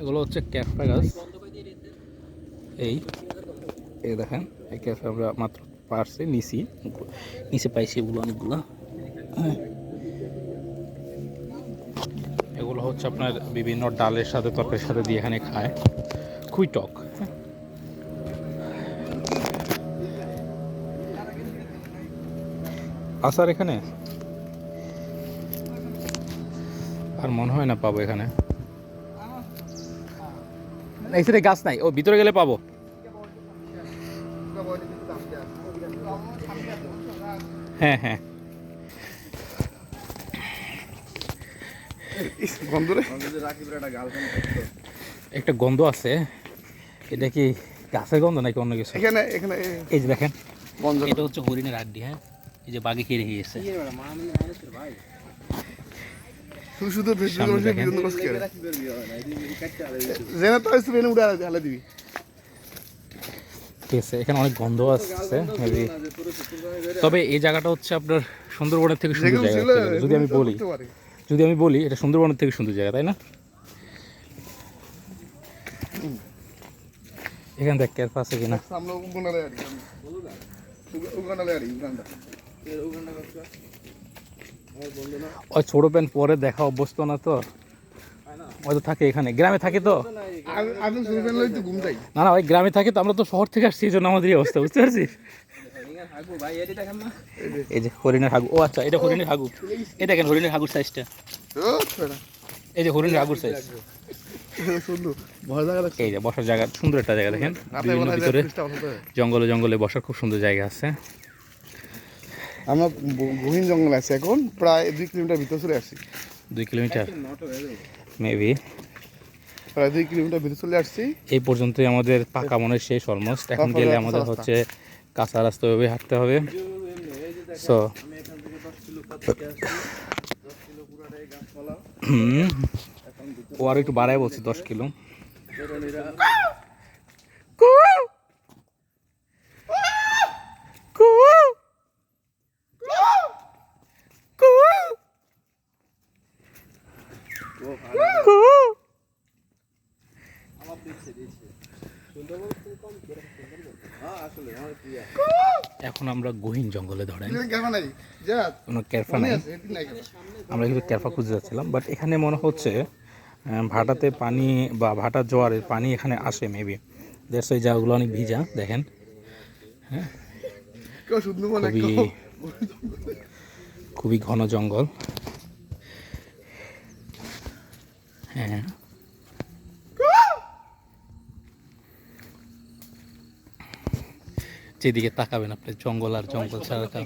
এগুলো হচ্ছে ক্যাফা গাছ। এই এই দেখেন, এই ক্যাফে আমরা মাত্র পারছি, নিছি নিচে পাইছি এগুলো অনেকগুলো। হ্যাঁ। এগুলো হচ্ছে আপনার বিভিন্ন ডালের সাথে, তরকারির সাথে দিয়ে এখানে খায়। খুবই টক। আসার এখানে? আর মনে হয় না পাবো এখানে। এই সাইডে গাছ নাই ও ভিতরে গেলে পাবো। হ্যাঁ হ্যাঁ। একটা গন্ধ আছে এটা কি গাছের গন্ধ নাকি অন্য কিছু? এখানে এখানে এই যে দেখেন এটা হচ্ছে হরিণের আড্ডি হ্যাঁ? এই যে বাঘে খেয়ে রেখে গেছে শুধু শুধু জেনে তো উড়ে হালে দিবি। ঠিক আছে এখানে অনেক গন্ধ আসছে maybe। তবে এই জায়গাটা হচ্ছে আপনার সুন্দরবনের থেকে সুন্দর জায়গা যদি আমি বলি। যদি আমি বলি এটা সুন্দরবনের থেকে সুন্দর জায়গা তাই না? এখানে দেখ ক্যাপ আছে কিনা? আড়ি উগান্ডালে আড়ি উগান্ডা ওই ছোট প্যান্ট পরে দেখা অভ্যস্ত না তো? ওই তো থাকে এখানে। গ্রামে থাকে তো? না না, ওই গ্রামে থাকে তো, আমরা তো শহর থেকে আসছি, এই জন্য আমাদের অবস্থা, বুঝতে পারছিস এই যে হরিণের হাগু। ও আচ্ছা এটা হরিণের হাগু। এই দেখেন হরিণের হাগুর সাইজটা এই যে হরিণের হাগুর সাইজ এই যে বসার জায়গা, সুন্দর একটা জায়গা দেখেন। ভিতরে। জঙ্গলে জঙ্গলে বসার খুব সুন্দর জায়গা আছে। আমরা গহীন জঙ্গল আছে। এখন প্রায় দুই কিলোমিটার ভিতর চলে আসছি। দুই কিলোমিটার? মেবি প্রায় দুই কিলোমিটার ভিতর চলে আসছি। এই পর্যন্তই আমাদের পাকা মনের শেষ অলমোস্ট এখন গেলে আমাদের হচ্ছে কাঁচা রাস্তা ওইভাবে হাঁটতে হবে। সো ও আর একটু বাড়ায় বলছি দশ কিলো কু! কু! কু! কু! এখন আমরা গহীন জঙ্গলে ধরেন। কোনো ক্যারফা মনে নাই। আমরা কিন্তু ক্যারফা খুঁজে যাচ্ছিলাম বাট এখানে মনে হচ্ছে ভাটাতে পানি বা ভাটার জোয়ারের পানি এখানে আসে মেবি দেড়শো এই জায়গাগুলো অনেক ভিজা দেখেন। খুবই খুবই ঘন জঙ্গল। হ্যাঁ যেদিকে তাকাবেন আপনি জঙ্গল আর জঙ্গল ছাড়া আচ্ছা।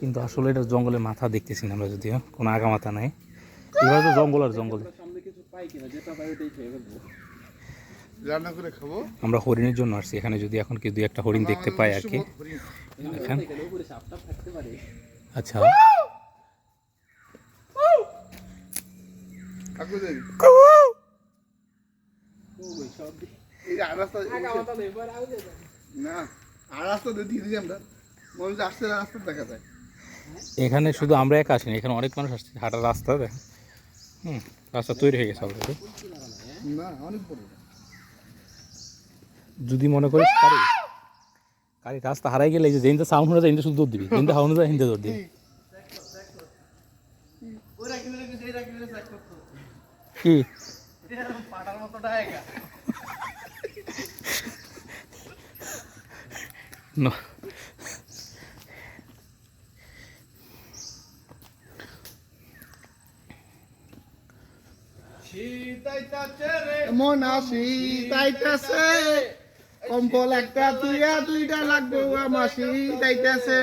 কিন্তু আসলে এটা জঙ্গলের মাথা দেখতেছি না আমরা যদিও কোনো আগা মাথা নাই। এবার তো জঙ্গল আর জঙ্গল। রান্না করে খাব? আমরা হরিণের জন্য আসছি এখানে যদি এখন কি দুই একটা হরিণ দেখতে পাই আর কি। দেখেন। আচ্ছা। দেখা এখানে শুধু আমরা একা আসিনি এখানে অনেক মানুষ আসছে। হাঁটার রাস্তা দেখেন হুম রাস্তা তৈরি হয়ে গেছে অলরেডি যদি মনে করিস কারি কারি রাস্তা হারাই গেলে যে যেদিনটা সাউন্ড শুধু দৌড় দিবি যেদিনটা সাউন্ড হয়ে যায় হিন্দে দৌড় দিবি। কি? কম্বল একটা তুইয়া দুইটা লাগবে মাসি যাইতেছে।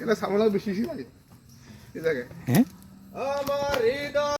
এটা সামনে বেশি শীত এই জায়গায়। হ্যাঁ? আমার হৃদয়